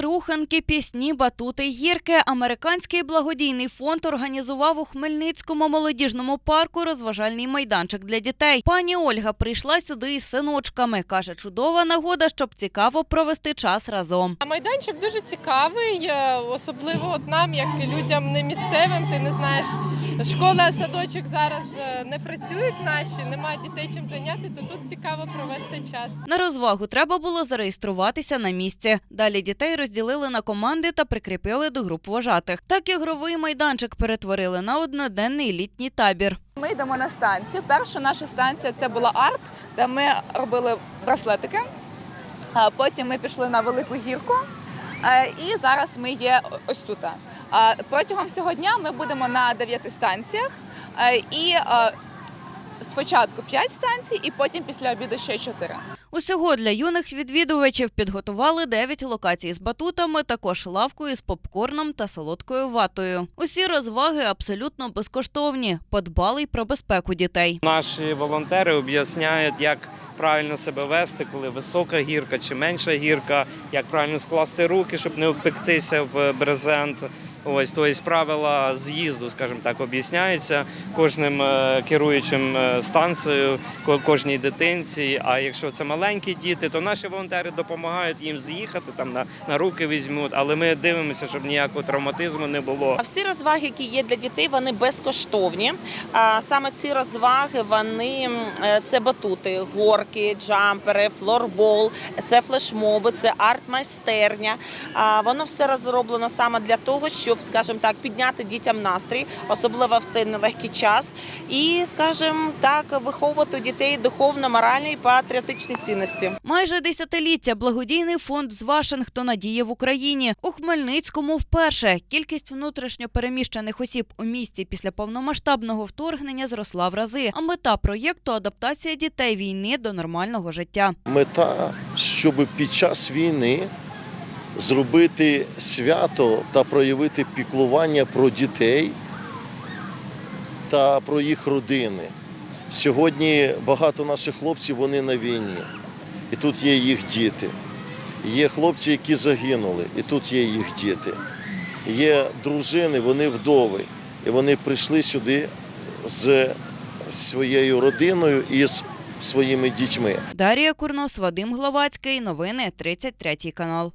Руханки, пісні, батути, гірки. Американський благодійний фонд організував у Хмельницькому молодіжному парку розважальний майданчик для дітей. Пані Ольга прийшла сюди із синочками. каже, чудова нагода, щоб цікаво провести час разом. Майданчик дуже цікавий, е, особливо от нам, як людям не місцевим. Ти не знаєш, школа, садочок зараз е, не працюють наші, немає дітей чим зайняти, то тут цікаво провести час. На розвагу треба було зареєструватися на місці. Далі дітей розділили на команди та прикріпили до груп вожатих. Так ігровий майданчик перетворили на одноденний літній табір. Ми йдемо на станцію. Перша наша станція це була арт, де ми робили браслетики. Потім ми пішли на велику гірку, е, і зараз ми є ось тут. Протягом всього дня ми будемо на дев'яти станціях. е, І е, спочатку п'ять станцій, і потім після обіду ще чотири. Усього для юних відвідувачів підготували 9 локацій з батутами, також лавкою з попкорном та солодкою ватою. Усі розваги абсолютно безкоштовні. Подбали й про безпеку дітей. Наші волонтери об'ясняють, як правильно себе вести, коли висока гірка чи менша гірка, як правильно скласти руки, щоб не обпектися в брезент. Ось тобто правила з'їзду, скажімо так, об'ясняються кожним е, керуючим е, станцією, кожній дитинці. А якщо це маленькі діти, то наші волонтери допомагають їм з'їхати там на, на руки візьмуть. Але ми дивимося, щоб ніякого травматизму не було. А всі розваги, які є для дітей, вони безкоштовні. А саме ці розваги вони е, це батути, горки, джампери, флорбол, це флешмоби, це арт-майстерня. Воно все розроблено саме для того, щоб, скажімо так, підняти дітям настрій, особливо в цей нелегкий час, і, скажімо так, виховувати у дітей духовно, моральні і патріотичні цінності. Майже десятиліття благодійний фонд з Вашингтона діє в Україні. У Хмельницькому вперше кількість внутрішньо переміщених осіб у місті після повномасштабного вторгнення зросла в рази. А мета проєкту адаптація дітей війни до нормального життя. Мета, щоб під час війни зробити свято та проявити піклування про дітей та про їх родини. Сьогодні багато наших хлопців вони на війні, і тут є їх діти. Є хлопці, які загинули, і тут є їх діти. Є дружини, вони вдови, і вони прийшли сюди з своєю родиною і з своїми дітьми. Дарія Курнос, Вадим Гловацький. Новини 33 канал.